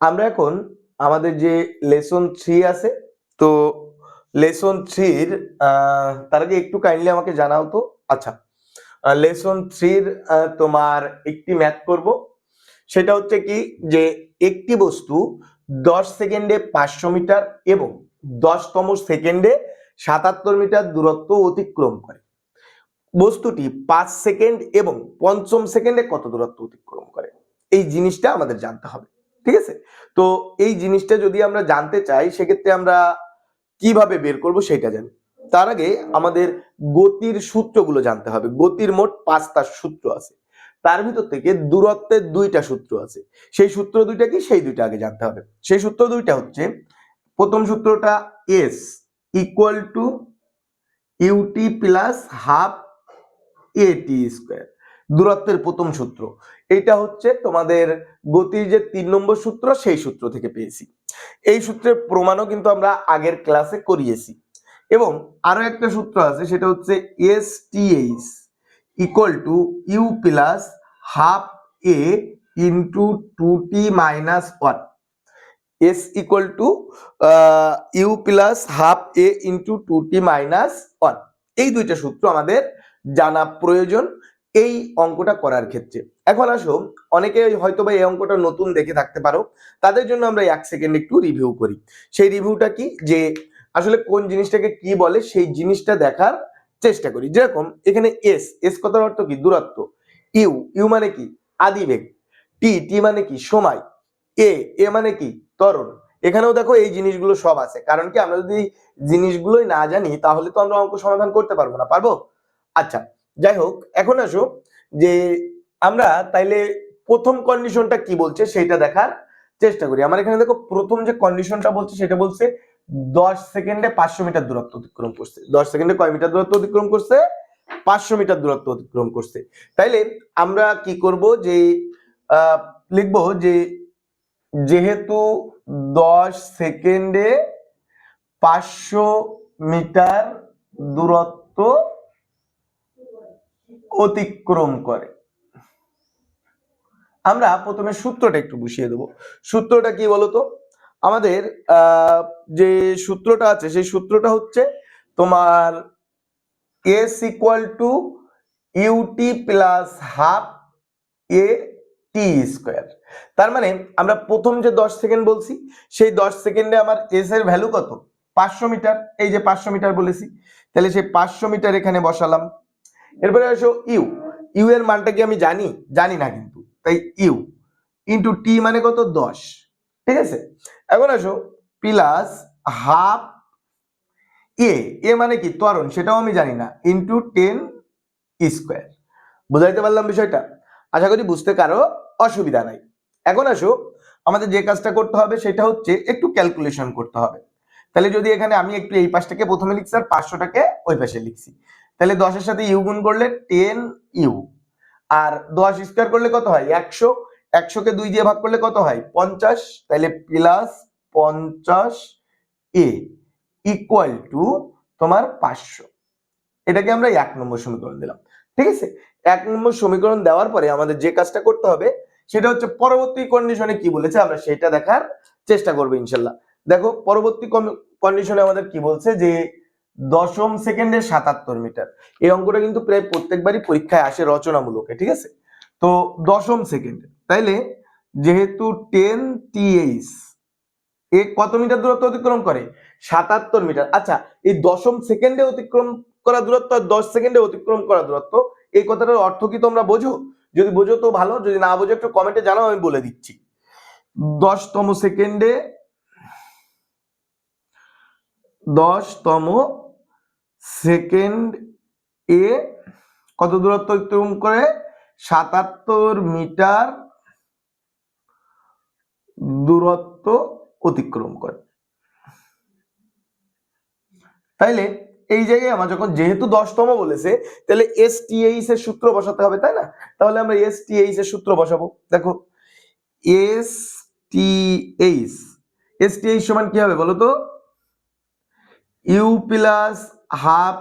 আমরা এখন আমাদের যে লেসন থ্রি আছে, তো লেসন থ্রির তার আগে একটু কাইন্ডলি আমাকে জানাও তো। আচ্ছা লেসন থ্রির তোমার একটি ম্যাথ করব। সেটা হচ্ছে কি যে একটি বস্তু দশ সেকেন্ডে পাঁচশো মিটার এবং দশতম সেকেন্ডে সাতাত্তর মিটার দূরত্ব অতিক্রম করে। বস্তুটি পাঁচ সেকেন্ড এবং পঞ্চম সেকেন্ডে কত দূরত্ব অতিক্রম করে? এই জিনিসটা আমাদের জানতে হবে। ঠিক আছে? তো এই জিনিসটা যদি আমরা জানতে চাই, সেক্ষেত্রে আমরা কীভাবে বের করব সেটা জানি। তার আগে আমাদের গতির সূত্রগুলো জানতে হবে। গতির মোট পাঁচটা সূত্র আছে। তার ভিতর থেকে দূরত্বের দুইটা সূত্র আছে। সেই সূত্র দুইটা কি? সেই দুইটা আগে জানতে হবে। সেই সূত্র দুইটা হচ্ছে, প্রথম সূত্রটা S equal to U T plus half A T square দূরত্বের প্রথম সূত্র। এটা হচ্ছে তোমাদের গতির যে তিন নম্বর সূত্র, সেই সূত্র থেকে পেয়েছি। এই সূত্রের প্রমাণও কিন্তু আমরা আগের ক্লাসে করিয়েছি। এবং আরও একটা সূত্র আছে, সেটা হচ্ছে S T H equal to U plus half A into two T minus one S equal to U plus half A into two T minus one এই দুইটা সূত্র আমাদের জানা প্রয়োজন। এই অঙ্কটা করার ক্ষেত্রে। এখন আসো, অনেকে হয়তো বা এই অঙ্কটা নতুন দেখে থাকতে পারো, তাদের জন্য আমরা এক সেকেন্ড একটু রিভিউ করি। সেই রিভিউটা কি? যে আসলে কোন জিনিসটাকে কি বলে সেই জিনিসটা দেখার চেষ্টা করি। যেরকম এখানে এস এস কথার অর্থ কি? দূরত্ব। ইউ ইউ মানে কি? আদিবেগ। টি টি মানে কি? সময়। এ এ মানে কি? ত্বরণ এখানেও দেখো এই জিনিসগুলো সব আছে। কারণ কি? আমরা যদি জিনিসগুলোই না জানি, তাহলে তো আমরা অঙ্ক সমাধান করতে পারব না। পারব? আচ্ছা যাই হোক এখন আসো যে আমরা তাইলে প্রথম কন্ডিশনটা কি বলছে সেটা দেখার চেষ্টা করি। আমার এখানে দেখো প্রথম যে কন্ডিশনটা বলছে সেটা বলছে দশ সেকেন্ডে পাঁচশো মিটার দূরত্ব অতিক্রম করছে। দশ সেকেন্ডে কয় মিটার দূরত্ব অতিক্রম করছে? পাঁচশো মিটার দূরত্ব অতিক্রম করছে। তাইলে আমরা কি করব যে লিখব যে যেহেতু দশ সেকেন্ডে পাঁচশো মিটার দূরত্ব অতিক্রম করে। আমরা প্রথমে সূত্রটা একটু বসিয়ে দেবো। সূত্রটা কি বলতো? আমাদের যে সূত্রটা আছে, সেই সূত্রটা হচ্ছে তোমার S equal to U T plus half A T square তার মানে আমরা প্রথম যে দশ সেকেন্ড বলছি, সেই দশ সেকেন্ডে আমার এস এর ভ্যালু কত? পাঁচশো মিটার। এই যে পাঁচশো মিটার বলেছি, তাহলে সেই পাঁচশো মিটার এখানে বসালাম। এরপরে আসো ইউ। ইউ এর মানটা কি আমি জানি? জানি না কিন্তু। তাই ইউ। ইন্টু টি মানে কত? দশ। ঠিক আছে? এখন আসো, প্লাস হাফ এ। এ মানে কি? ত্বরণ। সেটাও আমি জানি না। Into ten square. বুঝাইতে পারলাম বিষয়টা? আশা করি বুঝতে কারও অসুবিধা নাই। এখন আসো, আমাদের যে কাজটা করতে হবে সেটা হচ্ছে একটু ক্যালকুলেশন করতে হবে। তাহলে যদি এখানে আমি একটু এই পাশটাকে প্রথমে লিখছি আর পাঁচশোটাকে ওই পাশে লিখছি। তাহলে দশের সাথে ইউ গুণ করলে টেন ইউ আর দশ স্কোয়ার করলে কত হয়? একশো। একশোকে দুই দিয়ে ভাগ করলে কত হয়? পঞ্চাশ। তাহলে প্লাস পঞ্চাশ এ ইকুয়াল টু তোমার পাঁচশো। এটাকে আমরা এক নম্বর সমীকরণ দিলাম। ঠিক আছে? এক নম্বর সমীকরণ দেওয়ার পরে আমাদের যে কাজটা করতে হবে, সেটা হচ্ছে পরবর্তী কন্ডিশনে কি বলেছে? আমরা সেটা দেখার চেষ্টা করব ইনশাল্লাহ। দেখো, পরবর্তী কন্ডিশনে আমাদের কি বলছে? যে দশম সেকেন্ডে সাতাত্তর মিটার। এই অঙ্কটা কিন্তু প্রায় প্রত্যেকবারই পরীক্ষায় আসে রচনামূলকে, ঠিক আছে? তো দশম সেকেন্ডে, তাইলে যেহেতু টেন টিএইচ, এ কত মিটার দূরত্ব অতিক্রম করে? সাতাত্তর মিটার। আচ্ছা এই দশম সেকেন্ডে অতিক্রম করা দূরত্ব আর দশ সেকেন্ডে অতিক্রম করা দূরত্ব, এই কথাটার অর্থ কি তোমরা বোঝো? যদি বোঝো তো ভালো, যদি না বোঝো একটু কমেন্টে জানাও, আমি বলে দিচ্ছি। দশতম সেকেন্ডে দশতম সেকেন্ড এ কত দূরত্ব অতিক্রম করে? সাতাত্তর মিটার দূরত্ব অতিক্রম করে। তাইলে এই জায়গায় আমার যখন যেহেতু দশতম বলেছে তাহলে এস এর সূত্র বসাতে হবে, তাই না? তাহলে আমরা এস এর সূত্র বসাবো। দেখো এস টিএইচ এস টিএইচ সমান কি হবে বলো তো? U plus half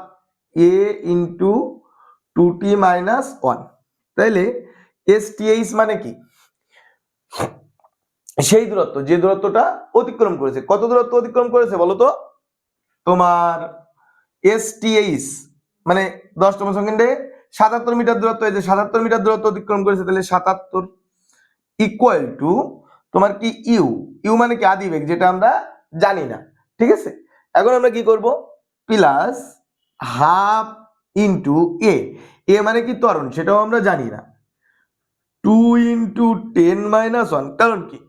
A into two T minus one. তাইলে এস মানে কি? সেই দূরত্ব, যে দূরত্বটা অতিক্রম করেছে। কত দূরত্ব অতিক্রম করেছে বলো তো? তোমার এস মানে দশতম সেকেন্ডে সাতাত্তর মিটার দূরত্ব, এই যে সাতাত্তর মিটার দূরত্ব অতিক্রম করেছে, তাহলে সাতাত্তর ইকুয়াল টু তোমার কি ইউ? ইউ মানে কি আদিবেগ, যেটা আমরা জানি না। ঠিক আছে? এখন আমরা কি করব? Plus half into A A মানে কি ত্বরণ? সেটাও আমরা জানি না। Two into ten minus one কারণ কি?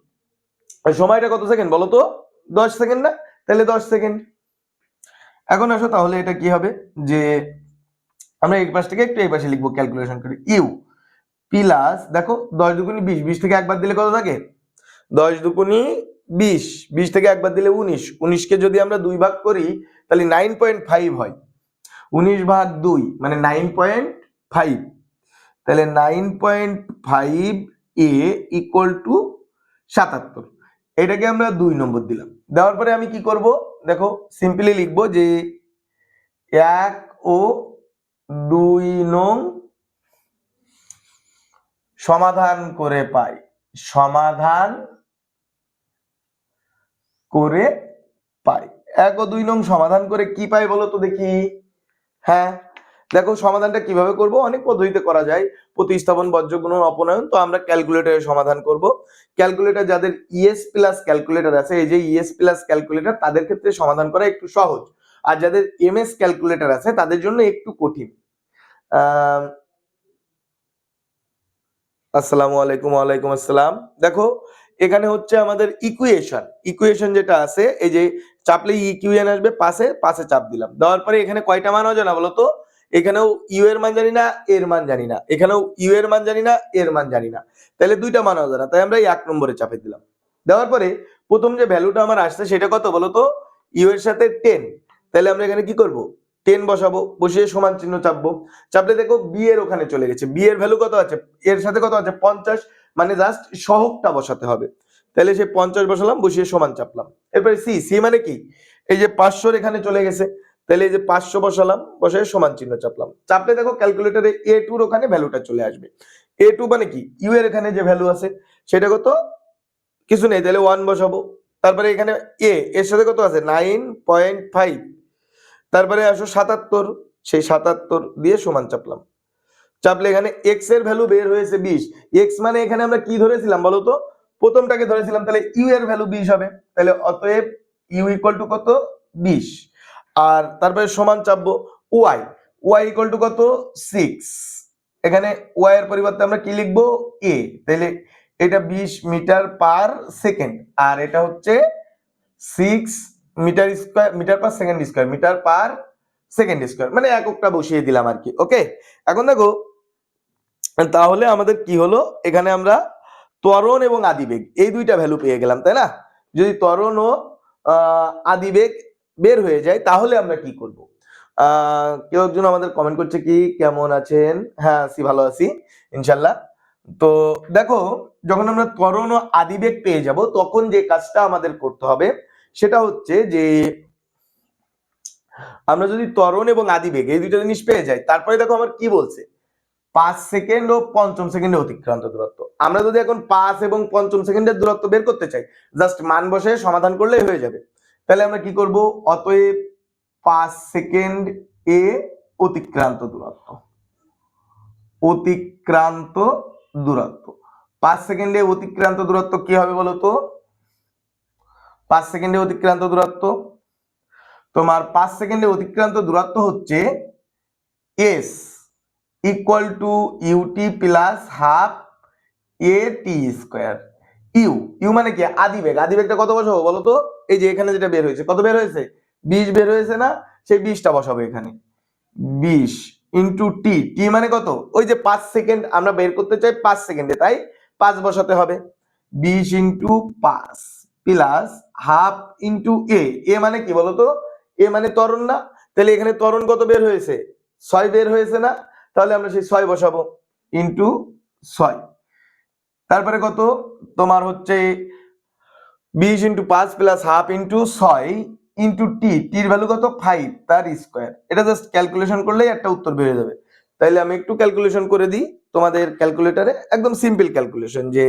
সময়টা কত সেকেন্ড বলো তো? দশ সেকেন্ড না? তাহলে দশ সেকেন্ড এখন আসো তাহলে এটা কি হবে? যে আমরা এই পাশ থেকে একটু এই পাশে লিখব ক্যালকুলেশন করে। ইউ প্লাস দেখো, দশ দুকুনি বিশ বিশ থেকে একবার দিলে কত থাকে? দশ দুকুনি বিশ বিশ থেকে একবার দিলে উনিশ। উনিশকে যদি আমরা দুই ভাগ করি তাহলে নাইন পয়েন্ট ফাইভ হয়। উনিশ ভাগ দুই মানে নাইন পয়েন্ট ফাইভ তাহলে nine point five A equal to সাতাত্তর। এটাকে আমরা দুই নম্বর দিলাম। দেওয়ার পরে আমি কি করব? দেখো সিম্পলি লিখব যে এক ও দুই নং সমাধান করে পাই। সমাধান করে এক ও দুই নং সমাধান করে কি পাই বলো তো দেখি। হ্যাঁ দেখো সমাধানটা কীভাবে করব? অনেক পদ্ধতিতে করা যায়। প্রতিস্থাপন বজ্রগুণন অপনয়ন, তো আমরা ক্যালকুলেটরে সমাধান করব। ক্যালকুলেটর যাদের ইএস প্লাস ক্যালকুলেটর আছে, এই যে ইএস প্লাস ক্যালকুলেটর তাদের ক্ষেত্রে সমাধান করা একটু সহজ। আর যাদের এমএস ক্যালকুলেটর আছে, তাদের জন্য একটু কঠিন। আসসালামু আলাইকুম, ওয়ালাইকুম আসসালাম। দেখো, এখানে হচ্ছে আমাদের ইকুয়েশন ইকুয়েশন যেটা আছে, এই যে চাপলে ইকুয়েশন আসবে, পাশে পাশে চাপ দিলাম। দেওয়ার পরে এখানে কয়টা মান অজানা বলো তো? এখানেও ইউ এর মান জানি না, এর মান জানি না। এখানেও ইউ এর মান জানি না, এর মান জানি না। তাহলে দুইটা মান অজানা তাই আমরা এক নম্বরে চাপে দিলাম। দেওয়ার পরে প্রথম যে ভ্যালুটা আমার আসছে সেটা কত বলো তো? ইউ এর সাথে টেন তাহলে আমরা এখানে কি করব? টেন বসাবো, বসিয়ে সমান চিহ্ন চাপবো। চাপলে দেখো বি এর ওখানে চলে গেছে। বি এর ভ্যালু কত আছে? এর সাথে কত আছে? পঞ্চাশ। মানে জাস্ট সহগটা বসাতে হবে। তাহলে সে পঞ্চাশ বসালাম, বসিয়ে সমান চাপলাম। এরপরে সি সি মানে কি? এই যে পাঁচশোর এখানে চলে গেছে, তাহলে এই যে পাঁচশো বসালাম, বসে সমান চিহ্ন চাপলাম। চাপলে দেখো ক্যালকুলেটরে এ টুর ওখানে ভ্যালুটা চলে আসবে। এ টু মানে কি? ইউ এর এখানে যে ভ্যালু আছে, সেটা কত? কিছু নেই, তাহলে ওয়ান বসাবো। তারপরে এখানে এ এর সাথে কত আছে? নাইন পয়েন্ট ফাইভ তারপরে আসো সাতাত্তর, সেই সাতাত্তর দিয়ে সমান চাপলাম। চাপলে এখানে এক্সের ভ্যালু বের হয়েছে বিশ। এক্স মানে এখানে আমরা কি ধরেছিলাম বলো তো? প্রথমটাকে ধরেছিলাম, তাহলে ইউ এর ভ্যালু বিশ হবে, তাহলে অতএব ইউ ইকুয়াল টু কত? বিশ। আর তারপরে সমান চাপবো ওয়াই ওয়াই ইকুয়াল টু কত? সিক্স এখানে ওয়াই এর পরিবর্তে আমরা কি লিখব? এ তাহলে এটা বিশ মিটার পার সেকেন্ড, আর এটা হচ্ছে six metre square metre per second square metre per second square মানে এককটা বসিয়ে দিলাম আর কি ওকে এখন দেখো, তাহলে আমাদের কি হলো? এখানে আমরা ত্বরণ এবং আদিবেগ, এই দুইটা ভ্যালু পেয়ে গেলাম, তাই না? যদি ত্বরণ ও আদিবেগ বের হয়ে যায়, তাহলে আমরা কি করব? কেউ একজন আমাদের কমেন্ট করছে কি, কেমন আছেন? হ্যাঁ আছি, ভালো আছি, ইনশাল্লাহ। তো দেখো, যখন আমরা ত্বরণ ও আদিবেগ পেয়ে যাব, তখন যে কাজটা আমাদের করতে হবে, সেটা হচ্ছে যে, আমরা যদি ত্বরণ এবং আদিবেগ, এই দুইটা জিনিস পেয়ে যাই, তারপরে দেখো আমার কি বলছে। পাঁচ সেকেন্ড ও পঞ্চম সেকেন্ডে অতিক্রান্ত দূরত্ব। আমরা যদি এখন পাঁচ এবং পঞ্চম সেকেন্ডের দূরত্ব বের করতে চাই জাস্ট মান বসে সমাধান করলেই হয়ে যাবে। তাহলে আমরা কি করব? অতএব পাঁচ সেকেন্ড এ অতিক্রান্ত দূরত্ব। অতিক্রান্ত দূরত্ব। পাঁচ সেকেন্ডে অতিক্রান্ত দূরত্ব কি হবে বলো তো পাঁচ সেকেন্ডে অতিক্রান্ত দূরত্ব। তোমার পাঁচ সেকেন্ডে অতিক্রান্ত দূরত্ব হচ্ছে S equal to U T plus half A T square U U মানে কি? আদিবেগ আদিবেগটা কত বসাবো বলো তো? এই যে এখানে যেটা বের হয়েছে, কত বের হয়েছে? বিশ বের হয়েছে না? সেই বিশটা বসাবো এখানে। বিশ ইন্টু টি টি মানে কত? ওই যে পাঁচ সেকেন্ড আমরা বের করতে চাই পাঁচ সেকেন্ডে তাই? পাঁচ বসাতে হবে। বিশ ইন্টু পাঁচ plus half into A A মানে কি বলতো এ মানে ত্বরণ না? তাহলে এখানে ত্বরণ কত বের হয়েছে? ছয় বের হয়েছে না? তাহলে আমরা সেই ছয় বসাবো ইন্টু ছয়। তারপরে কত? তোমার হচ্ছে বিশ ইন্টু পাঁচ প্লাস হাফ ইন্টু ছয় ইন্টু টি টির ভ্যালু কত? ফাইভ তার স্কোয়ার এটা জাস্ট ক্যালকুলেশন করলেই একটা উত্তর বেরিয়ে যাবে। তাইলে আমি একটু ক্যালকুলেশন করে দিই তোমাদের ক্যালকুলেটারে একদম সিম্পল ক্যালকুলেশন যে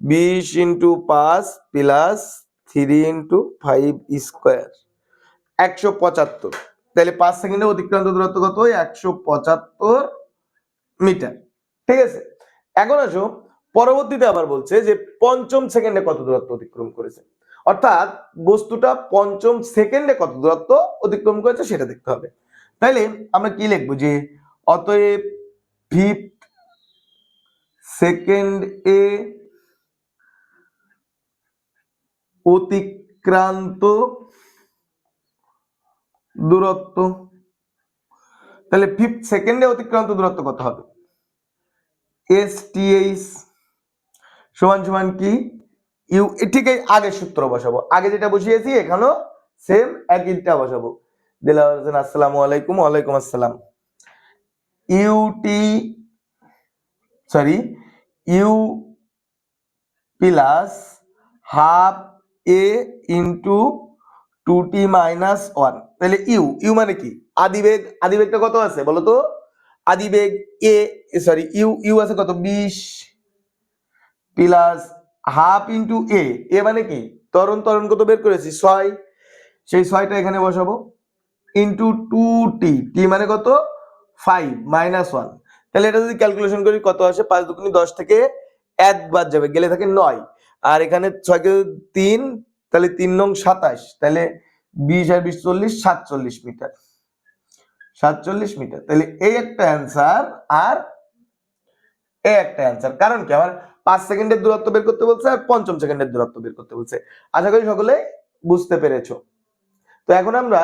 বিশ ইন্টু পাঁচ plus three into five square একশো পঁচাত্তর। তাহলে পাঁচ সেকেন্ডে অতিক্রান্ত দূরত্ব কত একশো পঁচাত্তর মিটার। ঠিক আছে? এখন আসো, পরবর্তীতে আবার বলছে যে পঞ্চম সেকেন্ডে কত দূরত্ব অতিক্রম করেছে? অর্থাৎ বস্তুটা পঞ্চম সেকেন্ডে কত দূরত্ব অতিক্রম করেছে সেটা দেখতে হবে। তাইলে আমরা কি লিখব যে অতএব ফিফথ সেকেন্ড এ অতিক্রান্ত দূরত্ব। তাহলে ফিফথ সেকেন্ডে অতিক্রান্ত দূরত্ব কত হবে? এস টিএইচ সমান সমান কি? ইউ ঠিক এই আগের সূত্র বসাবো। আগে যেটা বসিয়েছি, এখানেও সেম একইটা বসাবো। দিলাম হোসেন আসসালামু আলাইকুম, ওয়ালাইকুম আসসালাম। UT sorry U plus half A into two T minus one তাহলে ইউ ইউ মানে কি? আদিবেগ, আদিবেগটা কত আছে বলো তো? আদিবেগ এ সরি ইউ ইউ আছে কত? বিশ plus half into A A মানে কি? তরণ তরণ কত বের করেছি? ছয়। সেই ছয়টা এখানে বসাবো। ইন্টু টু টি টি মানে কত? Five, minus one. তাহলে এটা যদি ক্যালকুলেশন করি কত আসে? পাঁচ দুগুনি দশ থেকে এক বাদ যাবে, গেলে থাকে নয়। আর এখানে ছয় কে তিন, তাহলে তিন নং সাতাশ। তাহলে বিশ আর বিশ চল্লিশ, সাতচল্লিশ মিটার। সাতচল্লিশ মিটার। তাহলে এই একটা অ্যান্সার আর এই একটা অ্যান্সার কারণ কি? আমার পাঁচ সেকেন্ডের দূরত্ব বের করতে বলছে আর পঞ্চম সেকেন্ডের দূরত্ব বের করতে বলছে। আশা করি সকলে বুঝতে পেরেছ। তো এখন আমরা